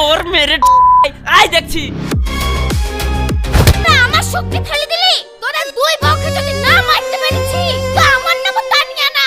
তোর মেরে আই দেখছি না আমার শক্তি ফেলে দিলি? তোরা দুই পক্ষে যদি না মারতে পেরেছি তো আমার নাম তানিয়া না।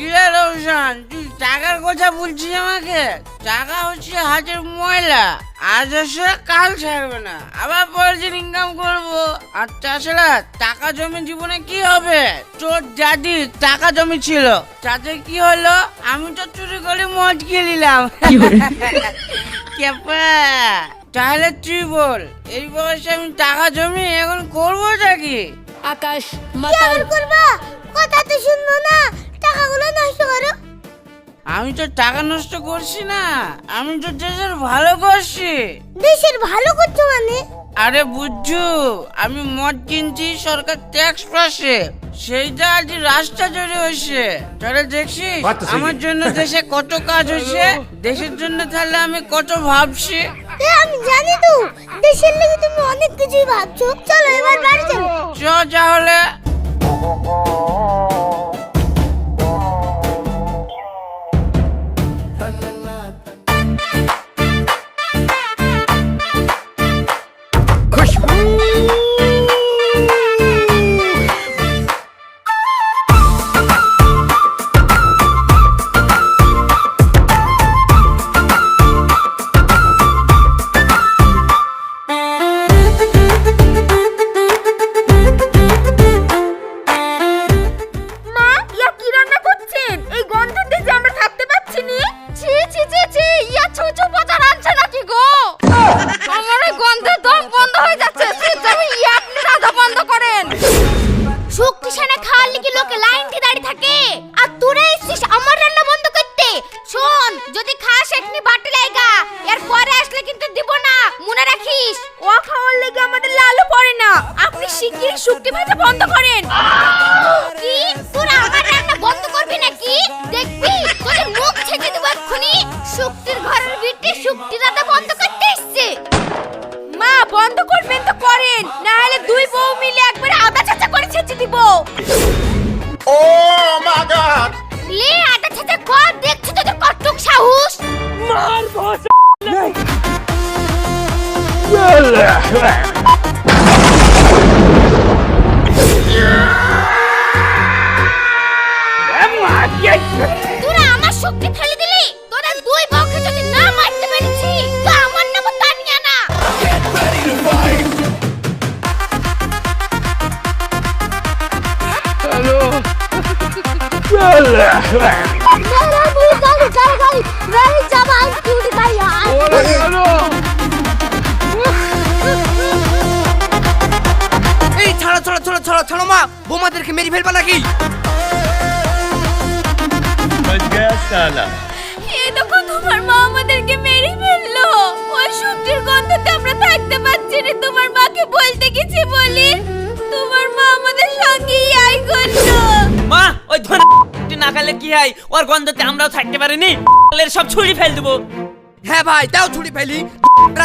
কিরে রোশন তুই টাকার কথা বলছিস আমাকে? টাকা হচ্ছে হাতের ময়লা আজ আসে কাল ছাড়বে না আবার পরের দিন ইনকাম করব। আর তাছাড়া টাকা জমি জীবনে কি হবে? তোর দাদি টাকা জমি ছিল তাতে কি হলো? আমি তো চুরি করে মদ খেয়ে নিলাম। কেপা। তাহলে তুই বল এই বয়সে আমি টাকা জমি এখন করব নাকি? আকাশ মাতাল। করবা? কথা তো শুনব না। টাকাগুলো নষ্ট করো। আমি তো টাকা নষ্ট করছি না আমি তো দেশের ভালো করছি। দেশের ভালো করছ মানে? আরে বুঝছু আমি মদ কিনছি সরকার ট্যাক্স পাশে সেইটা আজ রাস্তা তৈরি হয়েছে। তাহলে দেখছিস আমার জন্য দেশে কত কাজ হয়েছে দেশের জন্য তাহলে আমি কত ভাবছি? আমি জানি তো দেশের লেগে তুমি অনেক কিছুই ভাবছ। চলো এবার বাড়ি চলো। চ তাহলে। মা থাকে। আর তোরা এসছিস আমার রান্না বন্ধ করতে। শোন যদি খাস এখনি বাটি লাইগা এর পরে আসলে কিন্তু দিব না মনে রাখিস। ও খাওয়ার লেগে আমাদের লালু পড়ে না। আপনি শিগগিরই শক্তি ভাজা বন্ধ করেন। কি? তোরা আমার রান্না বন্ধ করবি নাকি? দেখবি তোদের মুখ ছেঁচে দেবো এক্ষুনি। শক্তির ঘরের বিটি শক্তি রান্না বন্ধ করতে এসছে। মা বন্ধ করবেন তো করেন। না হলে দুই বউ মিলে একবারে আদা ছাচা করে ছেঁচে দিব। Oh my god! লে আদা ছাচা কর দেখছি তোদের কটুক সাহস? তোরা এই দেখো তোমার মা আমাদেরকে মেরে ফেলল। ওই শক্তির গন্ধতে আমরা থাকতে পারছি না তোমার মাকে বলতে গেছি বলি। তোমার মা আমাদের সঙ্গেই আই করল। মা ওই ধন না খেলে কি হয়? ওর গন্ধতে আমরাও থাকতে পারিনি। এর সব ছুরি ফেল দেবো। হ্যাঁ ভাই দাও ছুরি ফেলি।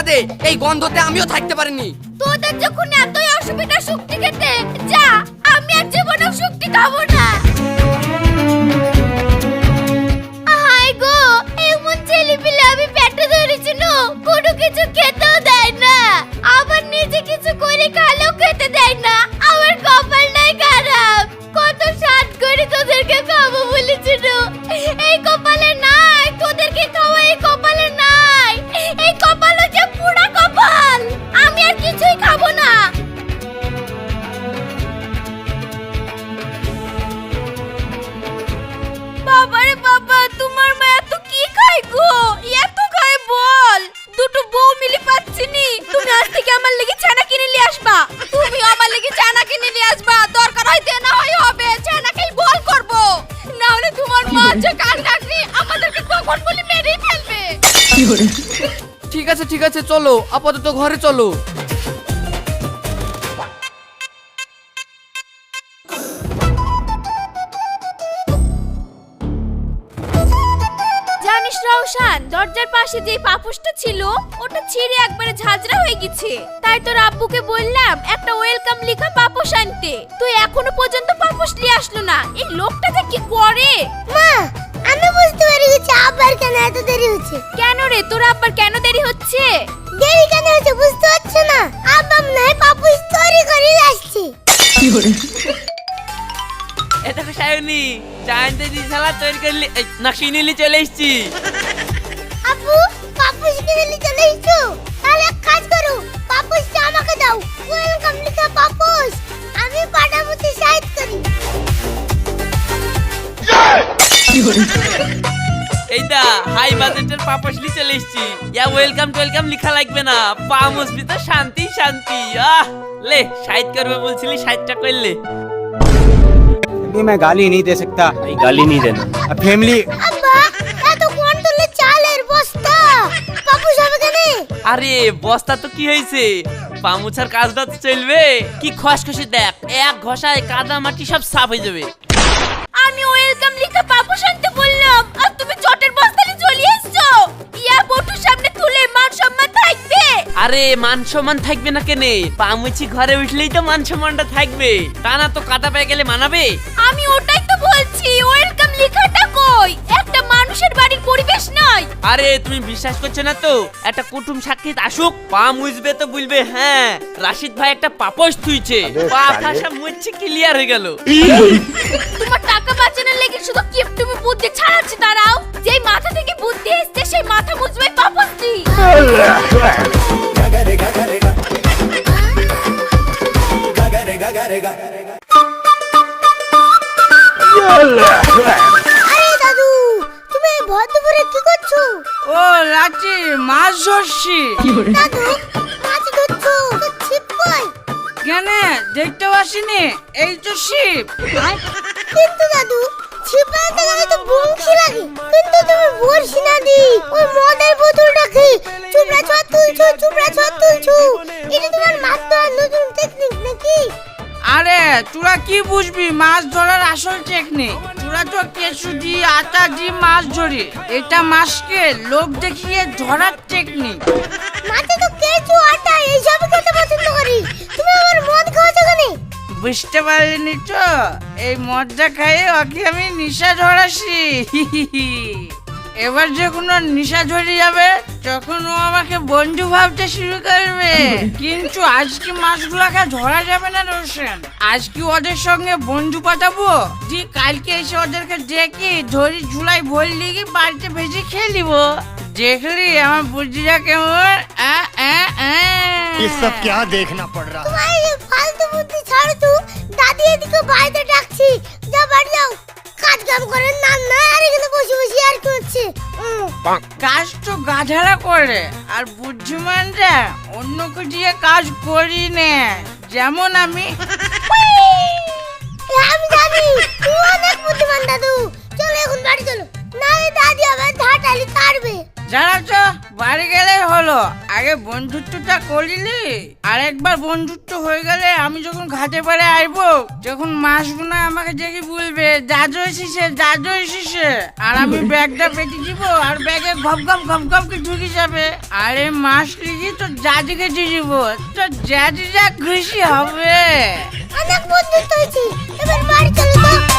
দে এই গন্ধতে আমিও থাকতে পারিনি। তোদের যখন এতই অসুবিধা শক্তি খেতে যা আমি আর জীবনেও শক্তি খাব না। না হবে বল করব। না হলে তোমার মা যে কান রাখনি আমাদেরকে তখন বলি মেরেই ফেলবে। ঠিক আছে ঠিক আছে চলো আপাতত ঘরে চলো। রওশান দরজার পাশে যে পাপোশটা ছিল ওটা ছিঁড়ে একবারে ঝাঁঝরা হয়ে গেছে। তাই তোর আব্বুকে বললাম একটা ওয়েলকাম লেখা পাপোশ আনতে। তুই এখনও পর্যন্ত পাপোশ নিয়ে আসলো না। এই লোকটা যে কি করে? মা আমি বুঝতে পেরে গেছি আবার কেন এত দেরি হচ্ছে? কেন রে? তোর আব্বার কেন দেরি হচ্ছে? দেরি কেন হচ্ছে বুঝতে পারছ না? আব্বা মনে হয় পাপু তৈরি করে আসছে। দেখো সায়নি চাইতে দি সালা তৈরি করলি নকশি নিলি চলে এসছি। আপু পাপুস কিনে নিয়ে চলে এসছো? তাহলে এক কাজ করো পাপুসটা আমাকে দাও। ওয়েলকাম লিখা পাপুস। আমি পাটাপুতে সাইড করি। এই দা হাই বাজেটের পাপসলি চলে এসছি। ইয়া ওয়েলকাম টুয়েলকাম লেখা লাগবে না। পা মুসবি তো শান্তি শান্তি। আহ লে সাইড করবে বলছিলি সাইডটা করলে। अभी मैं गाली नहीं दे सकता नहीं गाली नहीं देना अब फैमिली আব্বা এত কন্ট্রোলে চালের বস্তা পাপুস হবে কেন আরে বস্তা তো কি হয়েছে পা মুছার কাজটা তো চলবে কি খসখসে দেখ এক ঘষায় কাদা মাটি সব সাফ হয়ে যাবে আমি ওয়েলকাম লেখা পাপোশ আনতে বললাম আর তুমি চটের বস্তা নিয়ে চলে এসছো ইয়া বটুর সামনে তুলে মান সম্মান থাকবে আরে মান সম্মান থাকবে না কেনে? পা মুছি ঘরে উঠলেই তো মান সম্মানটা থাকবে। তা না তো কাদা পেয়ে গেলে মানাবে? আমি ওটাই তো বলছি ওয়েলকাম লেখাটা কই? একটা মানুষের বাড়ির পরিবেশ নয় আরে তুমি বিশ্বাস করছ না তো? একটা কুটুম সাক্ষীত আসুক পা মুছবে তো বলবে হ্যাঁ রাশিদ ভাই একটা পাপস থুইছে। পা ঠাসা মুছছে ক্লিয়ার হয়ে গেল। তোমার টাকা বাঁচানোর লেগে তো কেন? দেখতে পাসিনি এই তো শিব কিন্তু দাদু ছিপ আনতে গেলে তো বংশী লাগে। কিন্তু তুমি বলছি না দি। ওই মদের বোতলটাকে চুপড়া ছোঁয়া তুলছো চুপড়া ছোঁয়া তুলছো। এটা তোমার মাছ নতুন টেকনিক নাকি? আরে তোরা কি বুঝবি? মাছ ধরার আসল টেকনিক তোরা তো কেঁচু দিয়ে আটা দিয়ে মাছ ধরি। এটা মাছকে লোক দেখিয়ে ধরার টেকনিক মাছে তো কেঁচু আটা এইসব খেতে পছন্দ করি। তুমি আবার মদ খাওয়াছো কেন? বুঝতে পারিনি তো। এই মদটা খাইয়ে ওকে আমি নিশা ধরাছি এবার যখন ওর নিশা ধরে যাবে তখন ও আমাকে বন্ধু ভাবতে শুরু করবে কিন্তু আজকে মাছগুলোকে ধরা যাবে না রোশন আজকে ওদের সঙ্গে বন্ধু পাঠাবো দি কালকে এসে ওদেরকে ডেকে ধরি ঝুলাই ভরি লিগে বাড়িতে ভেজে খেয়ে নিব দেখলি আমার বুদ্ধিটা কেমন আ, আ, আ। ये सब क्या देखना पड़ रहा है তোমার এই ফালতু বুদ্ধি ছাড়ো তো দাদি এদিকে বাইরে ডাকছি যা বাড়ি যাও কাজ কাম করে না না আর এখানে বসে বসে আর করছে কাজ তো গাধারা করে আর বুদ্ধিমানরা অন্যকে কিছু কাজ করি না। যেমন আমি। আমি জানি বন্ধুত্বটা করিলি? আর একবার বন্ধুত্ব হয়ে গেলে আমি যখন ঘাটে পারে আইবো তখন মাছগুলো আমাকে দেখি বলবে, জাজু এসেছে জাজু এসেছে আর আমি ব্যাগটা পেটে দিব আর ব্যাগে ঘপ গপ ঘপ গপ কি ঢুকে যাবে। আরে মাস লিখি তো জাজুকে দিয়ে দিব। তো জাজু যা খুশি হবে। অনেক বন্ধুত্ব হয়েছে। এবার বাড়ি চলো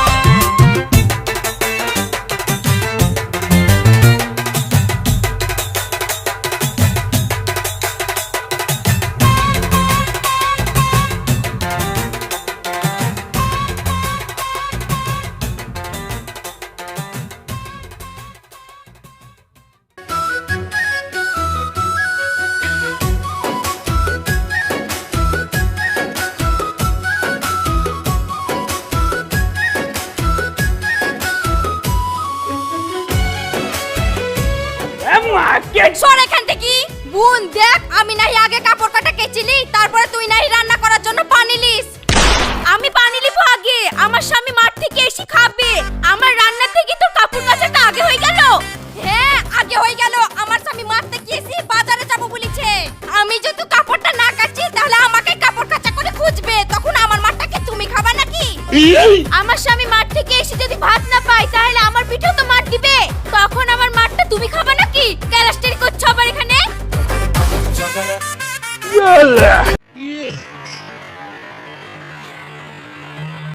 সর এখান থেকে। বোন দেখ আমি আগে কাপড় কাটা কেচিলি তারপরে তুই রান্না করার জন্য পানি লিস। আমি পানি আগে আমার স্বামী মাঠ থেকে এসে খাবে। আমার রান্না থেকে তোর কাপড় কাচাটা আগে হয়ে গেল। হ্যাঁ আগে হয়ে গেল। আমার স্বামী মাঠ থেকে এসে বাজারে যাব বলেছে। আমি যদি কাপড়টা না কাচি তাহলে আমাকে কাপড় কাচা করে খুঁজবে। তখন আমার মাঠটাকে তুমি খাবা নাকি? আমার স্বামী মাঠ থেকে এসে যদি ভাত না পাই তাহলে খাবা